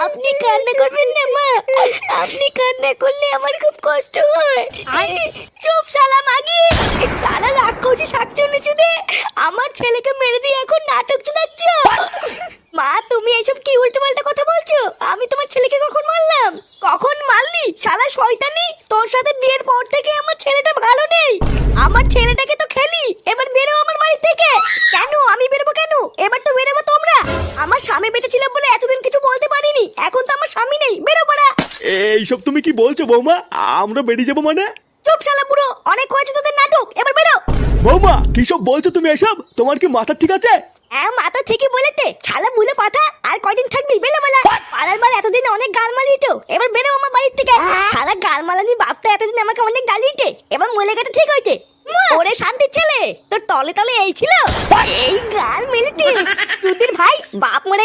আপনি কান্না করবেন না মা। আপনি কান্না করলে আমার খুব কষ্ট হয়। চুপ শালা মাগি। শালা রাক্ষসী শাকচুনি চুদে। আমার ছেলেকে মেরে দিয়ে এখন নাটক চুদাচ্ছ। মা তুমি এইসব কি উল্টো পাল্টা কথা বলছো? আমি তোমার ছেলেকে কখন মারলাম? কখন মারলি? শালা শয়তানি তোর সাথে বিয়ের পর থেকে আমার ছেলেটা ভালো নেই। আমার ছেলেটাকে তো খেলি এবার বেরো আমার বাড়ি থেকে। কেন? আমি বেরোবো কেন? এবার তো বেরোবো তোমরা। আমার স্বামী বেঁচে ছিলাম বলে এতদিন কিছু বলতে পারিনি এখন তো আমার স্বামী নেই বেরো বড়া এইসব তুমি কি বলছো বৌমা? আমরা বেরিয়ে যাব মানে? চুপ শালা বুড়ো অনেক হয়েছে তোদের নাটক এবার বেরো। বৌমা কি সব বলছো তুমি এসব? তোমার কি মাথা ঠিক আছে? হ্যাঁ মা ঠিকই বলেছে। শালা আর কয়দিন থাকবি? বেলো বেলা। পাড়ার বার এতদিন অনেক গাল তো। এবার বেরো আমার বাড়ির থেকে। শালা গাল মালানি বাপটা এতদিন আমাকে অনেক গালিয়েছে। এবার মলে গেছে ঠিক হয়েছে। ওরে শান্তির ছেলে তোর তলে তলে এই ছিল? এই গাল মেলেতে তুদির ভাই বাপ মরে